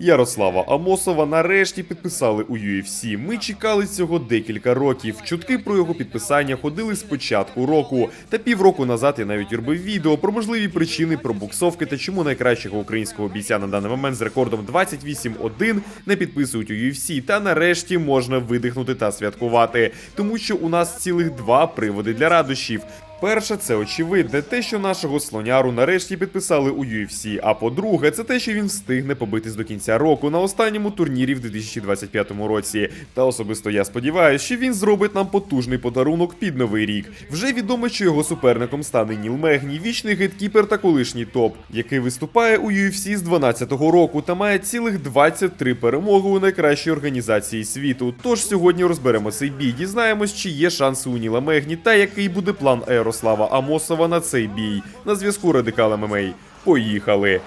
Ярослава Амосова нарешті підписали у UFC. Ми чекали цього декілька років. Чутки про його підписання ходили з початку року. Та півроку назад я навіть робив відео про можливі причини пробуксовки та чому найкращого українського бійця на даний момент з рекордом 28-1 не підписують у UFC. Та нарешті можна видихнути та святкувати, тому що у нас цілих два приводи для радощів. Перше, це очевидне, те, що нашого слоняру нарешті підписали у UFC. А по-друге, це те, що він встигне побитись до кінця року на останньому турнірі в 2025 році. Та особисто я сподіваюся, що він зробить нам потужний подарунок під новий рік. Вже відомо, що його суперником стане Ніл Мегні, вічний гейткіпер та колишній топ, який виступає у UFC з 12-го року та має цілих 23 перемоги у найкращій організації світу. Тож сьогодні розберемо цей бій, дізнаємось, чи є шанси у Ніла Мегні та який буде план Ярослава Амосова на цей бій. На зв'язку Радикал ММА. Поїхали!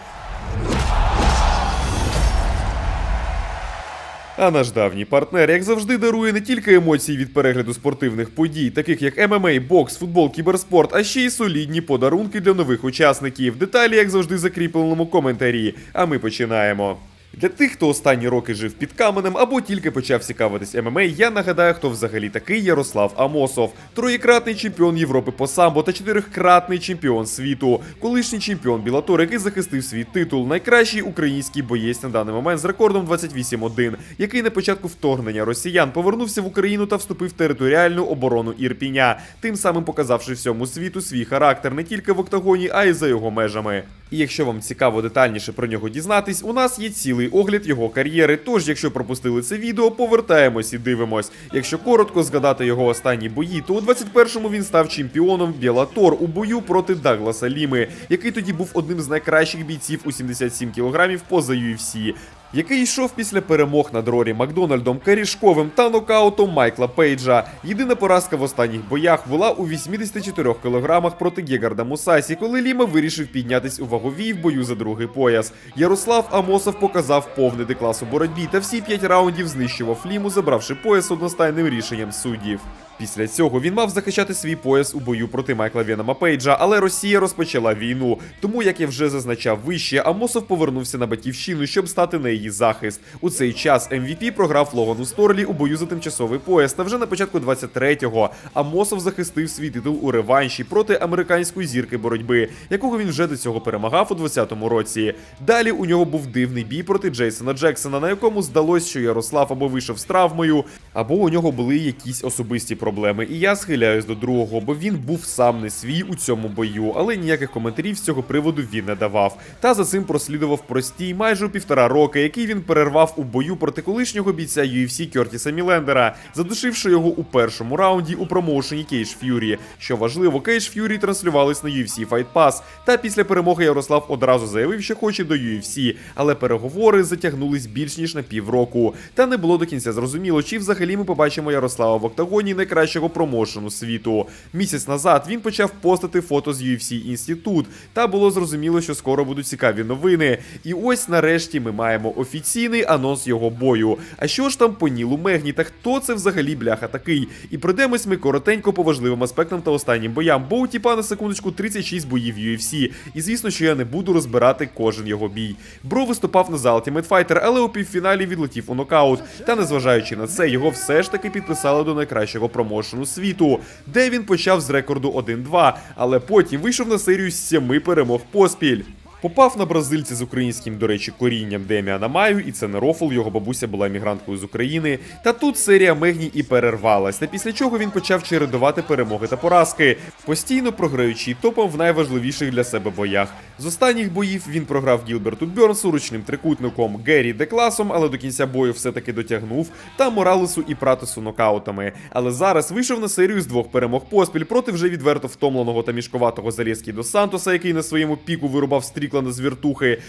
А наш давній партнер, як завжди, дарує не тільки емоції від перегляду спортивних подій, таких як ММА, бокс, футбол, кіберспорт, а ще й солідні подарунки для нових учасників. Деталі, як завжди, закріпленому коментарі. А ми починаємо. Для тих, хто останні роки жив під каменем або тільки почав цікавитись ММА, я нагадаю, хто взагалі такий Ярослав Амосов, троєкратний чемпіон Європи по самбо та чотирикратний чемпіон світу, колишній чемпіон Білатор, який захистив свій титул, найкращий український боєць на даний момент з рекордом 28-1, який на початку вторгнення росіян повернувся в Україну та вступив в територіальну оборону Ірпіня, тим самим показавши всьому світу свій характер не тільки в октагоні, а й за його межами. І якщо вам цікаво детальніше про нього дізнатись, у нас є цілий огляд його кар'єри. Тож, якщо пропустили це відео, повертаємось і дивимось. Якщо коротко згадати його останні бої, то у 21-му він став чемпіоном Білатор у бою проти Дагласа Ліми, який тоді був одним з найкращих бійців у 77 кілограмів поза UFC. Який йшов після перемог над Рорі Макдональдом, Карішковим та нокаутом Майкла Пейджа. Єдина поразка в останніх боях була у 84 кілограмах проти Гегарда Мусасі, коли Ліма вирішив піднятись у ваговій в бою за другий пояс. Ярослав Амосов показав повний деклас у боротьбі та всі 5 раундів знищував Ліму, забравши пояс одностайним рішенням суддів. Після цього він мав захищати свій пояс у бою проти Майкла Венома Пейджа, але Росія розпочала війну. Тому, як я вже зазначав вище, Амосов повернувся на батьківщину, щоб стати на її захист. У цей час MVP програв Логану Сторлі у бою за тимчасовий пояс. Та вже на початку 23-го Амосов захистив свій титул у реванші проти американської зірки боротьби, якого він вже до цього перемагав у 20-му році. Далі у нього був дивний бій проти Джейсона Джексона, на якому здалось, що Ярослав або вийшов з травмою, або у нього були якісь особисті проблеми. І я схиляюсь до другого, бо він був сам не свій у цьому бою, але ніяких коментарів з цього приводу він не давав. Та за цим прослідував простій майже півтора роки, який він перервав у бою проти колишнього бійця UFC Кертіса Мілендера, задушивши його у першому раунді у промоушені Cage Fury. Що важливо, Cage Fury транслювались на UFC Fight Pass, Та після перемоги Ярослав одразу заявив, що хоче до UFC, але переговори затягнулись більш ніж на півроку. Та не було до кінця зрозуміло, чи взагалі ми побачимо Ярослава в октагоні найкращого промоушену світу. Місяць назад він почав постати фото з UFC Інститут, та було зрозуміло, що скоро будуть цікаві новини. І ось нарешті ми маємо офіційний анонс його бою. А що ж там по Нілу Мегні та хто це взагалі бляха такий? І пройдемось ми коротенько по важливим аспектам та останнім боям, бо у тіпа на секундочку 36 боїв UFC. І звісно, що я не буду розбирати кожен його бій. Бро виступав на за Ultimate Fighter, але у півфіналі відлетів у нокаут. Та незважаючи на це, його все ж таки підписали до найкращого промоушену світу, де він почав з рекорду 1-2, але потім вийшов на серію з семи перемог поспіль. Попав на бразильця з українським, до речі, корінням Деміана Маю, і це не рофл, його бабуся була мігранткою з України. Та тут серія Мегні і перервалась. Та після чого він почав чередувати перемоги та поразки, постійно програючи топом в найважливіших для себе боях. З останніх боїв він програв Гілберту Бьорнсу ручним трикутником Геррі Декласом, але до кінця бою все-таки дотягнув, та Моралесу і Пратесу нокаутами. Але зараз вийшов на серію з двох перемог поспіль проти вже відверто втомленого та мішковатого Залєскі до Сантоса, який на своєму піку вирубав стрікла на віртухи.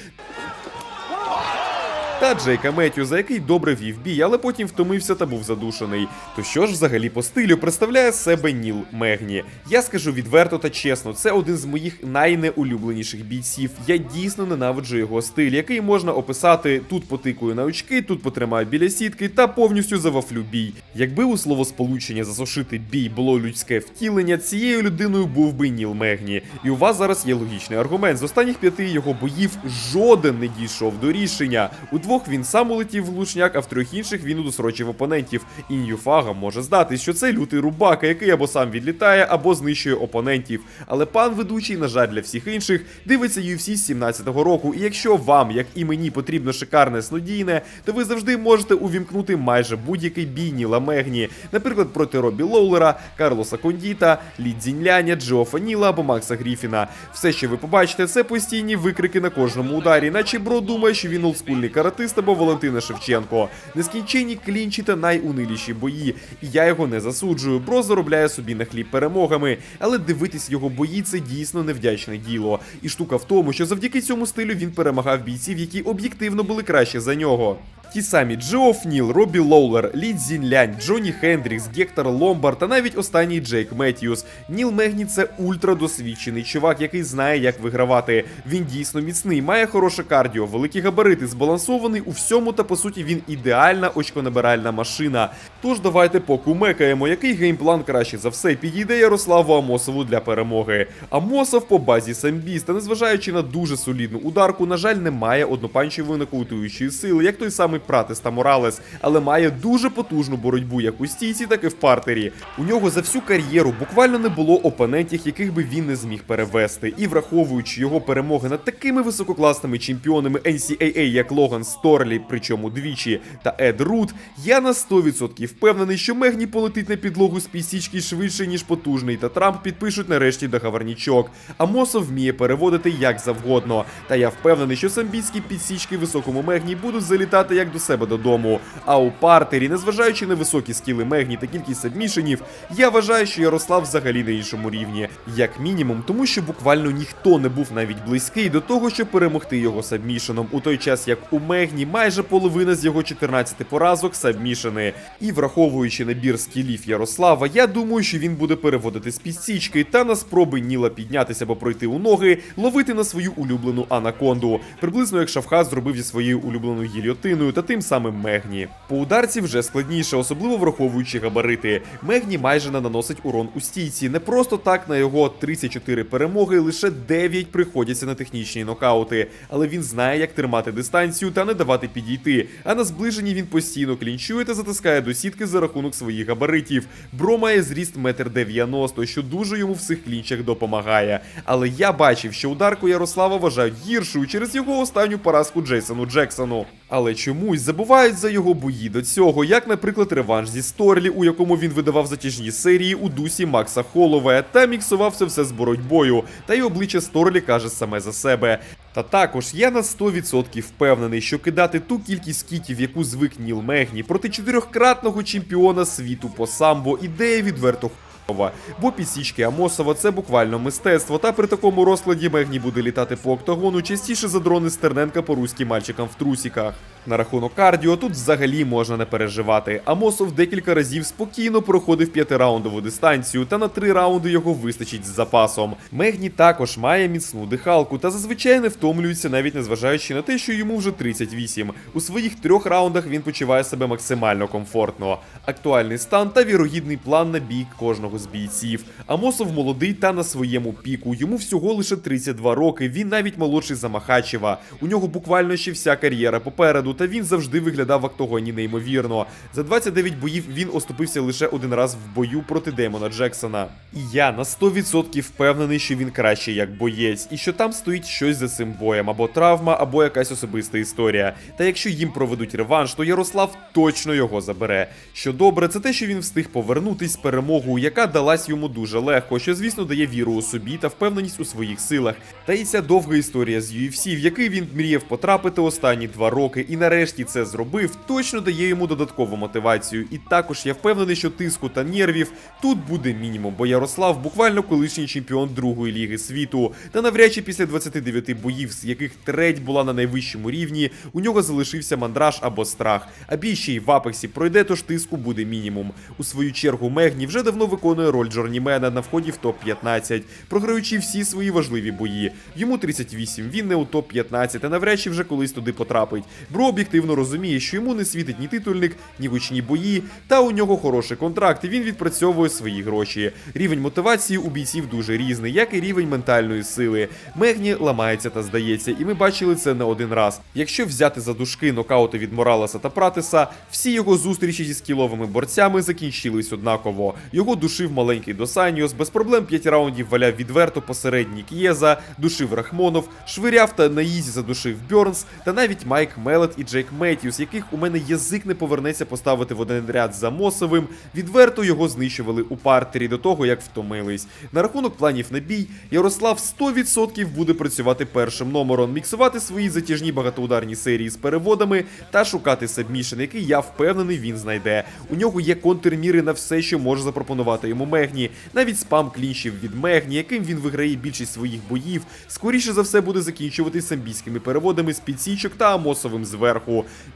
Та Джейка Меттю, за який добре вів бій, але потім втомився та був задушений. То що ж взагалі по стилю представляє себе Ніл Мегні? Я скажу відверто та чесно, це один з моїх найнеулюбленіших бійців. Я дійсно ненавиджу його стиль, який можна описати тут потикую на очки, тут потримаю біля сітки та повністю завафлю бій. Якби у словосполучення засушити бій було людське втілення, цією людиною був би Ніл Мегні. І у вас зараз є логічний аргумент. З останніх п'яти його боїв жоден не дійшов до рішення. У двох він сам улетів в глушняк, а в трьох інших він удосрочив опонентів. І Ньюфага може здатись, що це лютий рубака, який або сам відлітає, або знищує опонентів. Але пан ведучий, на жаль, для всіх інших, дивиться UFC з 17-го року. І якщо вам, як і мені, потрібно шикарне снодійне, то ви завжди можете увімкнути майже будь-який бій Ніла Мегні, наприклад, проти Робі Лоулера, Карлоса Кондіта, Лі Цзіньляня, Джо Фаніла або Макса Гріфіна. Все, що ви побачите, це постійні викрики на кожному ударі, наче бро думає, що він олдскульний каратист або Валентина Шевченко. Нескінченні клінчі та найуниліші бої. І я його не засуджую. Бро заробляє собі на хліб перемогами, але дивитись його бої це дійсно невдячне діло. І штука в тому, що завдяки цьому стилю він перемагав бійців, які об'єктивно були краще за нього. Ті самі Джо Фніл, Робі Лоулер, Лі Цзінлянь, Джонні Хендрікс, Гектор Ломбард та навіть останній Джейк Меттьюс. Ніл Мегні це ультрадосвідчений чувак, який знає, як вигравати. Він дійсно міцний, має хороше кардіо, великі габарити, збалансований у всьому, та по суті він ідеальна очконабиральна машина. Тож давайте покумекаємо, який геймплан краще за все підійде Ярославу Амосову для перемоги. Амосов по базі самбіст, та незважаючи на дуже солідну ударку, на жаль, не має однопанчевої нокаутуючої сили, як той самий Пратес та Моралес, але має дуже потужну боротьбу як у стійці, так і в партері. У нього за всю кар'єру буквально не було опонентів, яких би він не зміг перевести. І враховуючи його перемоги над такими висококласними чемпіонами NCAA, як Логан Сторлі, причому двічі, та Ед Рут, я на 100% впевнений, що Мегні полетить на підлогу з пісічки швидше, ніж потужний, та Трамп підпишуть нарешті договорнічок. А Мосов вміє переводити як завгодно. Та я впевнений, що самбійські підсічки високому Мегні будуть залітати як до себе додому. А у партері, незважаючи на високі скіли Мегні та кількість сабмішенів, я вважаю, що Ярослав взагалі на іншому рівні. Як мінімум, тому що буквально ніхто не був навіть близький до того, щоб перемогти його сабмішеном, у той час як у Мегні майже половина з його 14 поразок сабмішени. І враховуючи набір скілів Ярослава, я думаю, що він буде переводити з підсічки та на спроби Ніла піднятися або пройти у ноги, ловити на свою улюблену анаконду, приблизно як Шавхаз зробив зі своєю улюбленою гільйотиною та тим самим Мегні. По ударці вже складніше, особливо враховуючи габарити. Мегні майже не наносить урон у стійці. Не просто так на його 34 перемоги лише 9 приходяться на технічні нокаути, але він знає, як тримати дистанцію та не давати підійти. А на зближенні він постійно клінчує та затискає до сітки за рахунок своїх габаритів. Бро має зріст 1,90 м, що дуже йому в цих клінчах допомагає. Але я бачив, що ударку Ярослава вважають гіршою через його останню поразку Джейсону Джексону. Але чомусь забувають за його бої до цього, як, наприклад, реванш зі Сторлі, у якому він видавав затяжні серії у дусі Макса Холове та міксував все з боротьбою. Та й обличчя Сторлі каже саме за себе. Та також я на 100% впевнений, що кидати ту кількість кітів, яку звик Ніл Мегні, проти чотирьохкратного чемпіона світу по самбо, ідея відверто Амосова. Бо підсічки Амосова це буквально мистецтво. Та при такому розкладі Мегні буде літати по октагону частіше за дрони Стерненка по руським мальчикам в трусіках. На рахунок кардіо тут взагалі можна не переживати. Амосов декілька разів спокійно проходив п'ятираундову дистанцію, та на три раунди його вистачить з запасом. Мегні також має міцну дихалку та зазвичай не втомлюється, навіть незважаючи на те, що йому вже 38. У своїх трьох раундах він почуває себе максимально комфортно. Актуальний стан та вірогідний план на бій кожного з бійців. Амосов молодий та на своєму піку. Йому всього лише 32 роки. Він навіть молодший за Махачева. У нього буквально ще вся кар'єра попереду, та він завжди виглядав в октагоні неймовірно. За 29 боїв він оступився лише один раз в бою проти Деймона Джексона. І я на 100% впевнений, що він краще як боєць, і що там стоїть щось за цим боєм, або травма, або якась особиста історія. Та якщо їм проведуть реванш, то Ярослав точно його забере. Що добре, це те, що він встиг повернутись з перемогою, яка далась йому дуже легко, що звісно дає віру у собі та впевненість у своїх силах. Та й ця довга історія з UFC, в який він мріяв потрапити останні два роки, і нарешті це зробив, точно дає йому додаткову мотивацію. І також я впевнений, що тиску та нервів тут буде мінімум, бо Ярослав буквально колишній чемпіон другої ліги світу. Та навряд чи після 29 боїв, з яких треть була на найвищому рівні, у нього залишився мандраж або страх. А бій ще й в апексі пройде, тож тиску буде мінімум. У свою чергу Мегні вже давно виконує роль Джорнімена на вході в топ-15, програючи всі свої важливі бої. Йому 38, він не у топ-15, та навряд чи вже колись туди потрапить. Бро об'єктивно розуміє, що йому не світить ні титульник, ні гучні бої, та у нього хороший контракт, і він відпрацьовує свої гроші. Рівень мотивації у бійців дуже різний, як і рівень ментальної сили. Мегні ламається та здається, і ми бачили це не один раз. Якщо взяти за дужки нокаути від Моралеса та Пратеса, всі його зустрічі зі скіловими борцями закінчились однаково. Його душив маленький Досаньос, без проблем 5 раундів валяв відверто посередній К'єза, душив Рахмонов, швиряв та на ізі задушив Бьорнс, та навіть Майк Мелет Джейк Меттьюс, яких у мене язик не повернеться поставити в один ряд з Амосовим, відверто його знищували у партері до того, як втомились. На рахунок планів на бій, Ярослав 100% буде працювати першим номером, міксувати свої затяжні багатоударні серії з переводами та шукати сабмішен, який я впевнений він знайде. У нього є контрміри на все, що може запропонувати йому Мегні, навіть спам клінчів від Мегні, яким він виграє більшість своїх боїв, скоріше за все буде закінчуватись самбійськими переводами з підсічок та Амосовим зверху.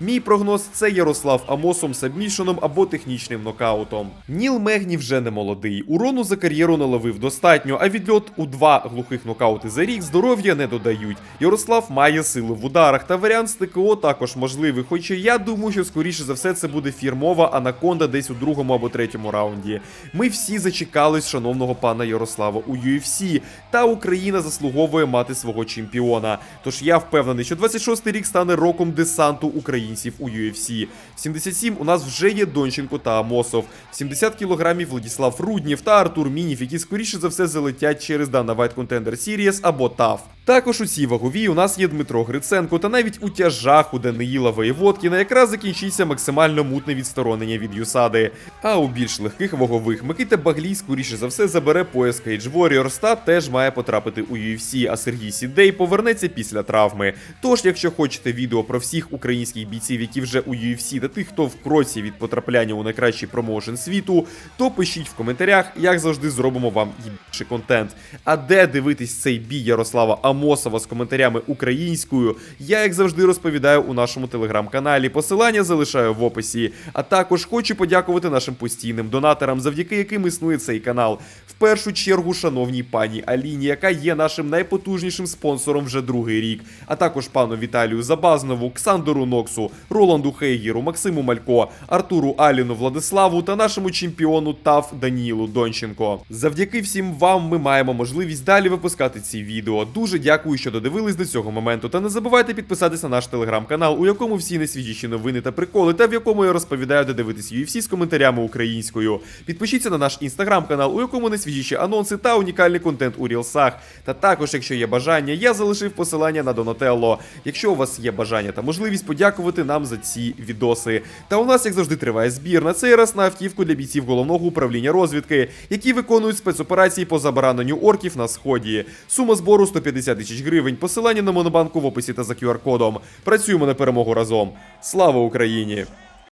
Мій прогноз це Ярослав Амосом сабмішеном або технічним нокаутом. Ніл Мегні вже не молодий. Урону за кар'єру наловив достатньо, а відльот у два глухих нокаути за рік здоров'я не додають. Ярослав має сили в ударах, та варіант з ТКО також можливий. Хоча я думаю, що скоріше за все це буде фірмова анаконда десь у другому або третьому раунді. Ми всі зачекались шановного пана Ярослава у UFC, та Україна заслуговує мати свого чемпіона. Тож я впевнений, що 26-й рік стане роком десанту українців у UFC. В 77 у нас вже є Донченко та Амосов. В 70 кілограмів Владіслав Руднєв та Артур Мінів, які скоріше за все залетять через Dana White Contender Series або TAF. Також у цій ваговій у нас є Дмитро Гриценко, та навіть у тяжах у Даниїла Воєводкіна якраз закінчиться максимально мутне відсторонення від Юсади. А у більш легких вагових Микита Баглій, скоріше за все, забере пояс Cage Warriors та теж має потрапити у UFC, а Сергій Сідей повернеться після травми. Тож, якщо хочете відео про всіх українських бійців, які вже у UFC, та тих, хто в кроці від потрапляння у найкращий промоушен світу, то пишіть в коментарях, як завжди зробимо вам більше контент. А де дивитись цей бій Ярослава Амосова з коментарями українською, я як завжди розповідаю у нашому телеграм-каналі. Посилання залишаю в описі. А також хочу подякувати нашим постійним донаторам, завдяки яким існує цей канал. В першу чергу, шановній пані Аліні, яка є нашим найпотужнішим спонсором вже другий рік, а також пану Віталію Забазнову, Ксандору Ноксу, Роланду Хейгіру, Максиму Малько, Артуру Аліну Владиславу та нашому чемпіону ТАФ Даніїлу Донченко. Завдяки всім вам ми маємо можливість далі випускати ці відео. Дуже дякую, що додивились до цього моменту. Та не забувайте підписатися на наш телеграм-канал, у якому всі найсвіжіші новини та приколи, та в якому я розповідаю, де дивитись UFC з коментарями українською. Підпишіться на наш інстаграм-канал, у якому найсвіжіші анонси та унікальний контент у рілсах. Та також, якщо є бажання, я залишив посилання на Донателло. Якщо у вас є бажання та можливість подякувати нам за ці відоси. Та у нас, як завжди, триває збір на цей раз на автівку для бійців головного управління розвідки, які виконують спецоперації по забараненню орків на сході. Сума збору 150 тисяч гривень. Посилання на монобанку в описі та за QR-кодом. Працюємо на перемогу разом. Слава Україні!